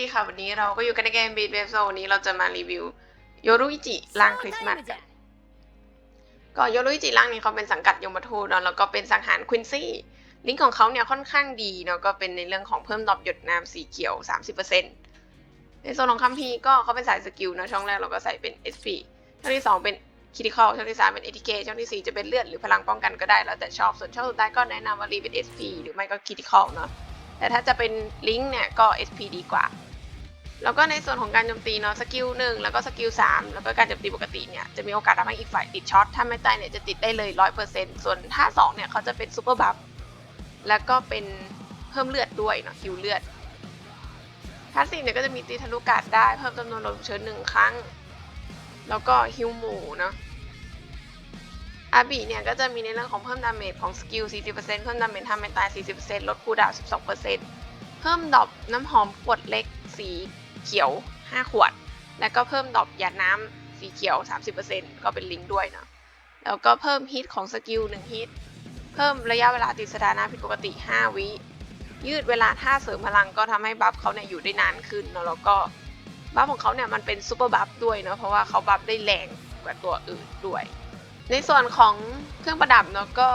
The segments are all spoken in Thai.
ดีค่ะ วันนี้เราก็อยู่กันในเกม Beat Wave Zone วันนี้เราจะมารีวิวโยรุอิจิร่างคริสต์มาสกันก็โยรุอิจิร่างนี้เขาเป็นสังกัดยมทูตเนาะแล้วก็เป็นสังหารควินซี่ ลิงก์ของเขาเนี่ยค่อนข้างดีเนาะก็เป็นในเรื่องของเพิ่มดอกหยดน้ำสีเขียว 30%ในโซนของคัมภีร์ก็เขาเป็นสายสกิลเนาะช่องแรกเราก็ใส่เป็น SP ช่องที่ 2 เป็นคิดิคอลช่องที่ 3 เป็น ATK ช่องที่ 4 จะเป็นเลือดหรือพลังป้องกันก็ได้แล้วแต่ชอบส่วนช่องสุดท้ายก็แนะนำว่ารีเป็น SP หรือไม่ก็คิดิคอลเนาะแต่ถ้าจะเป็นลิงก์เนี่ยก็ SP ดีกว่า แล้วก็ในส่วนของการโจมตีเนาะสกิลหนึ่งแล้วก็สกิลสามแล้วก็การโจมตีปกติเนี่ยจะมีโอกาสทำให้อีกฝ่ายติดช็อตถ้าไม่ตายเนี่ยจะติดได้เลยร้อยเปอร์เซ็นต์ส่วนท่าสองเนี่ยเขาจะเป็นซูเปอร์บัฟแล้วก็เป็นเพิ่มเลือดด้วยเนาะฮิวเลือดท่าสี่เนี่ยก็จะมีตีทะลุกาดได้เพิ่มจำนวนลมเชิญหนึ่งครั้ง แล้วก็ฮิวหมูเนาะอาบีเนี่ยก็จะมีในเรื่องของเพิ่มดาเมจของสกิล 40%เพิ่มดาเมจทำไม่ตาย 40%ลดคูดาวน์12%เพิ่มดอปน้ำหอมขวดเล็กสี เขียว 5 ขวด แล้วก็เพิ่มดอปยาน้ำสีเขียว 30%ก็เป็นลิงก์ด้วยเนาะแล้วก็เพิ่มฮิตของสกิล1ฮิตเพิ่มระยะเวลาติดสถานะผิดปกติ 5 วิ ยืดเวลาท่าเสริมพลังก็ทำให้บัฟเขาเนี่ยอยู่ได้นานขึ้นเนาะแล้วก็บัฟของเขาเนี่ยมันเป็นซูเปอร์บัฟด้วยเนาะเพราะว่าเขาบัฟได้แรงกว่าตัวอื่นด้วย ในส่วนของเครื่องประดับเนาะก็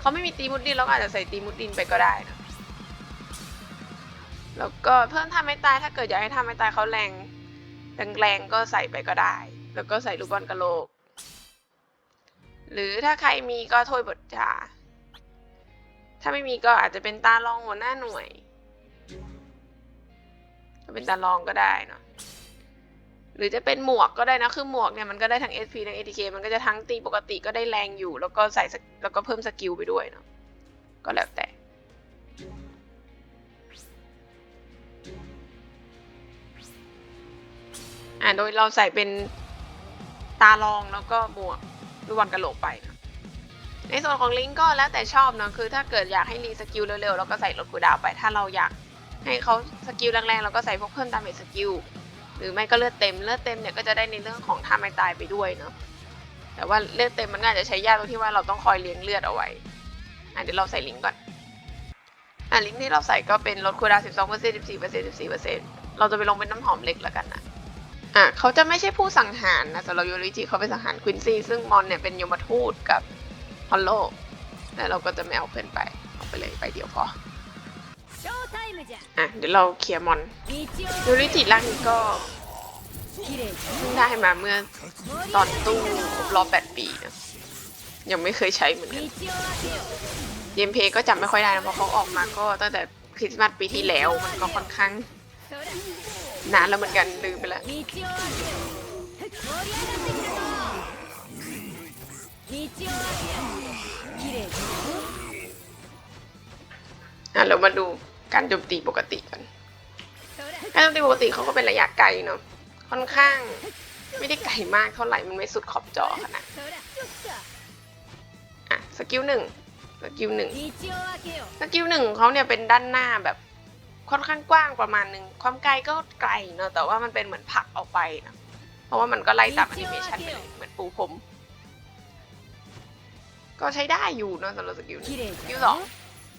เขาไม่มีตีมุดดินเราก็อาจจะใส่ตีมุดดินไปก็ได้นะ แล้วก็เพิ่มท่าไม่ตายถ้าเกิดอยากให้ท่าไม่ตายเขาแรงแรงๆก็ใส่ไปก็ได้ แล้วก็ใส่ลูกบอลกระโหลก หรือถ้าใครมีก็ถ้วยบทจาถ้าไม่มีก็อาจจะเป็นตาลองหัวหน้าหน่วยก็เป็นตาลองก็ได้เนาะหรือจะเป็นหมวกก็ได้นะ คือหมวกเนี่ยมันก็ได้ทั้ง SP ทั้ง ATK มันก็จะทั้งตีปกติก็ได้แรงอยู่ แล้วก็ใส่แล้วก็เพิ่มสกิลไปด้วยเนาะก็แล้วแต่ โดยเราใส่เป็นตาลองแล้วก็หมวกลูกบอลกระโหลกไปนะในส่วนของลิงก์ก็แล้วแต่ชอบเนาะคือถ้าเกิดอยากให้รีสกิลเร็วๆเราก็ใส่ลดคูดาวไป ถ้าเราอยากให้เขาสกิลแรงๆเราก็ใส่พวกเพิ่มดามเมจสกิลหรือไม่ก็เลือดเต็มเลือดเต็มเนี่ยก็จะได้ในเรื่องของท่าไม่ตายไปด้วยเนาะแต่ว่าเลือดเต็มมันก็อาจจะใช้ยากตรงที่ว่าเราต้องคอยเลี้ยงเลือดเอาไว้อะเดี๋ยวเราใส่ลิงก์ก่อนอะลิงก์ที่เราใส่ก็เป็นลดคูดาวน์12% 14% 14%เราจะไปลงเป็นน้ำหอมเล็กแล้วกันนะ่ะเขาจะไม่ใช่ผู้สังหารนะสำหรับยูริจิเขาเป็นสังหารควินซีซึ่งมอนเนี่ยเป็นยมทูตกับฮอลโลแต่เราก็จะไม่เอาเพื่อนไปเอาไปเลยไปเดียวพออะเดี๋ยวเราเคลียร์มอนยูริจิร่างนี้ก็เพิ่งได้มาเมื่อตอนตู้ครบแปดปีนะยังไม่เคยใช้เหมือนกันเยมเพก็จำไม่ค่อยได้นะเพราะเขาออกมาก็ตั้งแต่คริสต์มาสปีที่แล้วมันก็ค่อนข้าง นานแล้วเหมือนกันลืมไปแล้วอะเรามาดูการโจมตีปกติกันการโจมตีปกติเขาก็เป็นระยะไกลเนาะค่อนข้างไม่ได้ไกลมากเท่าไหร่มันไม่สุดขอบจอขนาดอะสกิลหนึ่งสกิลหนึ่งสกิลหนึ่งเขาเนี่ยเป็นด้านหน้าแบบ ค่อนข้างกว้างประมาณหนึ่งความไกลก็ไกลเนาะแต่ว่ามันเป็นเหมือนผักออกไปนะเพราะว่ามันก็ไล่ตามแอนิเมชันไปเลยเหมือนปูผม ก็ใช้ได้อยู่เนาะสำหรับสกิลนี้สกิลสอง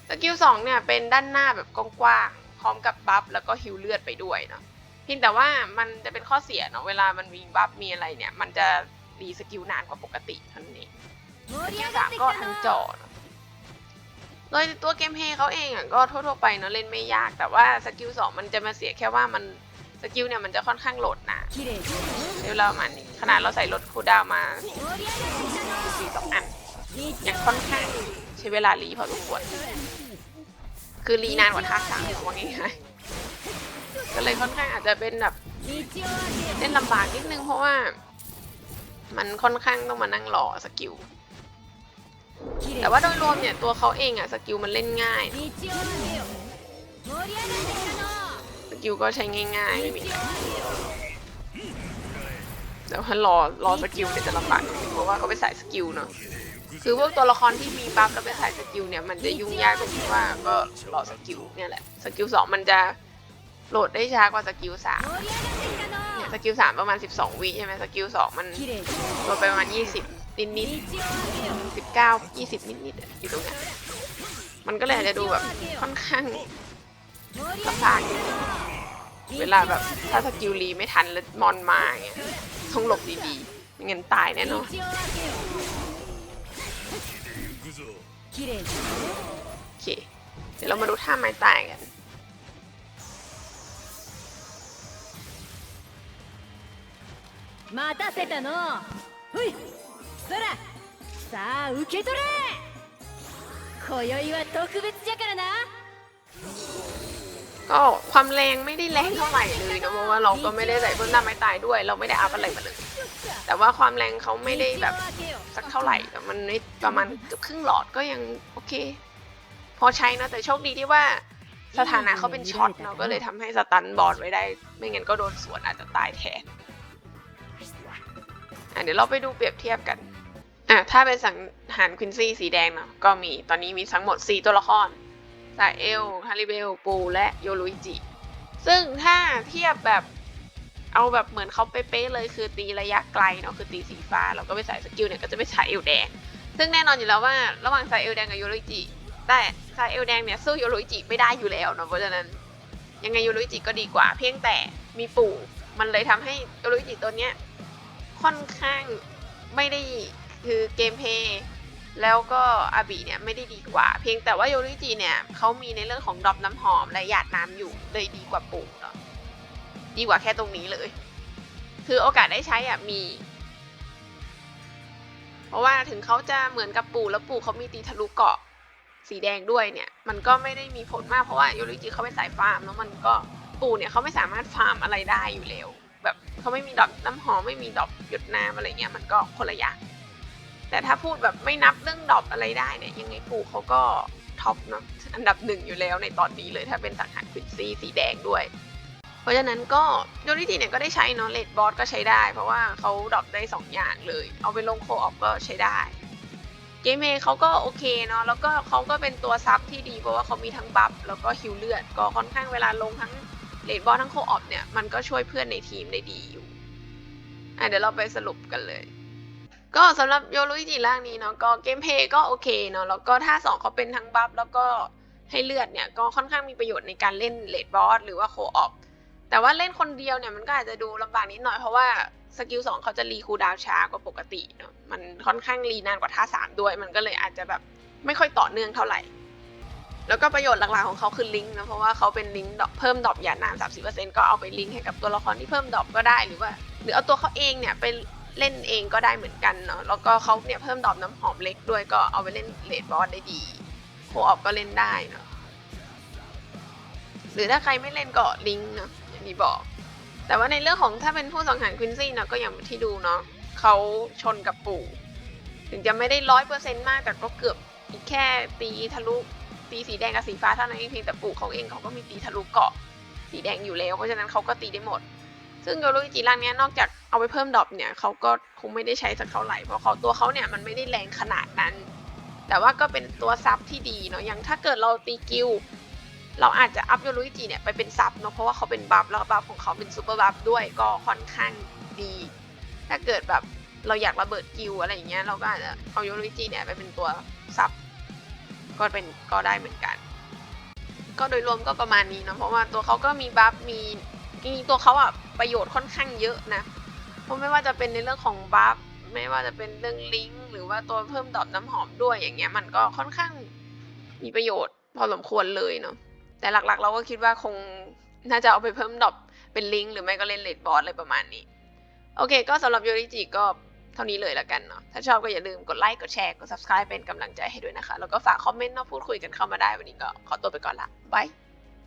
สกิลสองเนี่ยเป็นด้านหน้าแบบกว้างๆพร้อมกับบัฟแล้วก็ฮิวเลือดไปด้วยเนาะเพียงแต่ว่ามันจะเป็นข้อเสียเนาะเวลามันมีบัฟมีอะไรเนี่ย มันจะรีสกิลนานกว่าปกติเท่านี้สกิลสามก็ทั้งจอเโดยตัวเกมเพย์เขาเองอะก็ทั่วๆไปเนาะเล่นไม่ยาก แต่ว่าสกิลสองมันจะมาเสียแค่ว่ามันสกิลเนี่ยมันจะค่อนข้างโหลดนะเดี๋ยวเรามันขนาดเราใส่รถคูดาวมาสี่สองอันยังค่อนข้างใช้เวลารีพอสมควรคือรีนานกว่าท่าสามว่าง่ายๆก็เลยค่อนข้างอาจจะเป็นแบบเล่นลำบากนิดนึงเพราะว่า มันค่อนข้างต้องมานั่งรอสกิล แต่ว่าโดยรวมเนี่ยตัวเขาเองอะสกิลมันเล่นง่าย สกิลก็ใช้ง่ายๆไม่มีอะไรแต่ว่ารอรอสกิลเนี่ยจะลำบากเพราะว่าเขาไปใส่สกิลเนาะคือพวกตัวละครที่มีบัฟแล้วไปใส่สกิลเนี่ยมันจะยุ่งยากตรงที่ว่าก็รอสกิลเนี่ยแหละสกิลสองมันจะโหลดได้ช้ากว่าสกิลสามเนี่ยสกิลสามประมาณ 12 วิใช่ไหมสกิลสองมันโหลดไปประมาณ 20 นิดนิด 道を開けよ สิบเก้ายี่สิบนิดนิดๆอะอยู่ตรงเนี้ยมันก็เลยอาจจะดูแบบค่อนข้าง 盛り上 ลำ が บากนิดนึง เวลาแบบถ้าสกิลรีไม่ทันแล้วมอนมาอย่างเงี้ยต้องหลบดีๆไม่งั้นตายแน่นอน 道を開けよ綺麗じゃ โอเค เดี๋ยวเรามาดูท่าไม้ตายกัน 待たせたの ほいそらさあ受け取れ今宵は特別じゃからな ก็ความแรงไม่ได้แรงเท่าไหร่เลยนะเพราะว่าเราก็ไม่ได้ใส่เพิ่มหน้าไม้ตายด้วย เราไม่ได้อัพอะไรมาเลย แต่ว่าความแรงเขาไม่ได้แบบ 道を開けよ สักเท่าไหร่แต่มันไม่ประมาณเกือบครึ่งหลอดก็ยังโอเค พอใช้นะแต่โชคดีที่ว่าสถานะเขาเป็นช็อตเนาะก็เลยทำให้สตันบอร์ดไว้ได้ ไม่งั้นก็โดนสวนอาจจะตายแทนอ่ะเดี๋ยวเราไปดูเปรียบเทียบกัน อะถ้าเป็นสังหารควินซี่สีแดงเนาะก็มีตอนนี้มีทั้งหมด 4 ตัวละครซาเอลฮาริเบล ปูและโยรุอิจิ ซึ่งถ้าเทียบแบบเอาแบบเหมือนเขาเป๊ะเลยคือตีระยะไกลเนาะคือตีสีฟ้าเราก็ไปใส่สกิลเนี่ยก็จะไปใช้เอลแดง ซึ่งแน่นอนอยู่แล้วว่าระหว่างซาเอลแดงกับโยรุอิจิแต่ซาเอลแดงเนี่ยสู้โยรุอิจิไม่ได้อยู่แล้วเนาะเพราะฉะนั้นยังไงโยรุอิจิก็ดีกว่า เพียงแต่มีปู่มันเลยทำให้โยรุอิจิตัวเนี้ยค่อนข้างไม่ได้ คือเกมเพย์แล้วก็อาบีเนี่ยไม่ได้ดีกว่า เพียงแต่ว่าโยรุอิจิเนี่ยเขามีในเรื่องของดรอปน้ำหอมและหยาดน้ำอยู่เลยดีกว่าปู่เนาะดีกว่าแค่ตรงนี้เลย คือโอกาสได้ใช้อะมี เพราะว่าถึงเขาจะเหมือนกับปู่แล้วปู่เขามีตีทะลุเกาะสีแดงด้วยเนี่ย มันก็ไม่ได้มีผลมากเพราะว่าโยริจิเขาเป็นสายฟาร์มแล้วมันก็ปู่เนี่ยเขาไม่สามารถฟาร์มอะไรได้อยู่แล้ว แบบเขาไม่มีดอกน้ำหอมไม่มีดอกหยดน้ำอะไรเงี้ยมันก็คนละอย่าง แต่ถ้าพูดแบบไม่นับเรื่องดอกอะไรได้เนี่ยยังไงปู่เขาก็ท็อปเนาะอันดับหนึ่งอยู่แล้วในตอนนี้เลยถ้าเป็นสังหารควินซี่สีแดงด้วย เพราะฉะนั้นก็โยริจิเนี่ยก็ได้ใช้เนาะเลดบอสก็ใช้ได้ เพราะว่าเขาดรอปได้ 2 อย่างเลย เอาไปลงโคออฟก็ใช้ได้เกมเพลย์เขาก็โอเคเนาะแล้วก็เขาก็เป็นตัวซับที่ดีเพราะว่าเขามีทั้งบัฟแล้วก็ฮิวเลือด ก็ค่อนข้างเวลาลงทั้งเลดบอสทั้งโคออฟเนี่ยมันก็ช่วยเพื่อนในทีมได้ดีอยู่อะเดี๋ยวเราไปสรุปกันเลย ก็สำหรับโยรุจิร่างนี้เนาะก็เกมเพย์ก็โอเคเนาะแล้วก็ท่าสองเขาเป็นทั้งบัฟแล้วก็ให้เลือดเนี่ยก็ค่อนข้างมีประโยชน์ในการเล่นเลดบอสหรือว่าโคออฟแต่ว่าเล่นคนเดียวเนี่ยมันก็อาจจะดูลำบากนิดหน่อยเพราะว่าสกิลสองเขาจะรีคูดาวช้ากว่าปกติเนาะมันค่อนข้างรีนานกว่าท่าสามด้วย มันก็เลยอาจจะแบบไม่ค่อยต่อเนื่องเท่าไหร่ แล้วก็ประโยชน์หลักๆของเขาคือลิงก์นะเพราะว่าเขาเป็นลิงก์ดอกเพิ่มดอกหยาดน้ำสามสิบเปอร์เซ็นต์ก็เอาไปลิงก์ให้กับตัวละครที่เพิ่มดอกก็ได้หรือว่า หรือเอาตัวเขาเองเนี่ยไป เล่นเองก็ได้เหมือนกันเนาะแล้วก็เขาเนี่ยเพิ่มดอกน้ำหอมเล็กด้วยก็เอาไปเล่นเลดบอสได้ดีโคออฟก็เล่นได้เนาะหรือถ้าใครไม่เล่นก็ลิงเนาะอย่างที่บอก แต่ว่าในเรื่องของถ้าเป็นผู้สังหารควินซี่เนาะก็อย่างที่ดูเนาะเขาชนกับปู่ ถึงจะไม่ได้ร้อยเปอร์เซ็นต์มากแต่ก็เกือบอีกแค่ตีทะลุตีสีแดงกับสีฟ้าเท่านั้นเองเพียงแต่ปู่เขาเองเขาก็มีตีทะลุเกาะสีแดงอยู่แล้ว เพราะฉะนั้นเขาก็ตีได้หมด ซึ่งโยรุอิจิร่างเนี้ยนอกจากเอาไปเพิ่มดอปเนี่ยเขาก็คงไม่ได้ใช้สักเท่าไหร่เพราะเขาตัวเขาเนี่ยมันไม่ได้แรงขนาดนั้น แต่ว่าก็เป็นตัวซับที่ดีเนาะอย่างถ้าเกิดเราตีกิลเราอาจจะอัพโยรุอิจิเนี่ยไปเป็นซับเนาะเพราะว่าเขาเป็นบัฟแล้วบัฟของเขาเป็นซูเปอร์บัฟด้วยก็ค่อนข้างดี ถ้าเกิดแบบเราอยากระเบิดกิลอะไรอย่างเงี้ยเราก็อาจจะเอาโยรุอิจิเนี่ยไปเป็นตัวซับก็เป็นก็ได้เหมือนกัน ก็โดยรวมก็ประมาณนี้เนาะเพราะว่าตัวเขาก็มีบัฟมี จริงๆตัวเขาอะประโยชน์ค่อนข้างเยอะนะ เพราะไม่ว่าจะเป็นในเรื่องของบัฟไม่ว่าจะเป็นเรื่องลิงก์หรือว่าตัวเพิ่มดอกน้ำหอมด้วยอย่างเงี้ยมันก็ค่อนข้างมีประโยชน์พอสมควรเลยเนาะแต่หลักๆ เราก็คิดว่าคงน่าจะเอาไปเพิ่มดอปเป็นลิงก์หรือไม่ก็เล่นเลดบอสอะไรประมาณนี้ โอเค ก็สำหรับโยริจิก็เท่านี้เลยละกันเนาะถ้าชอบก็อย่าลืมกดไลค์กดแชร์กด subscribe เป็นกำลังใจให้ด้วยนะคะ แล้วก็ฝากคอมเมนต์มาพูดคุยกันเข้ามาได้วันนี้ก็ขอตัวไปก่อนละบาย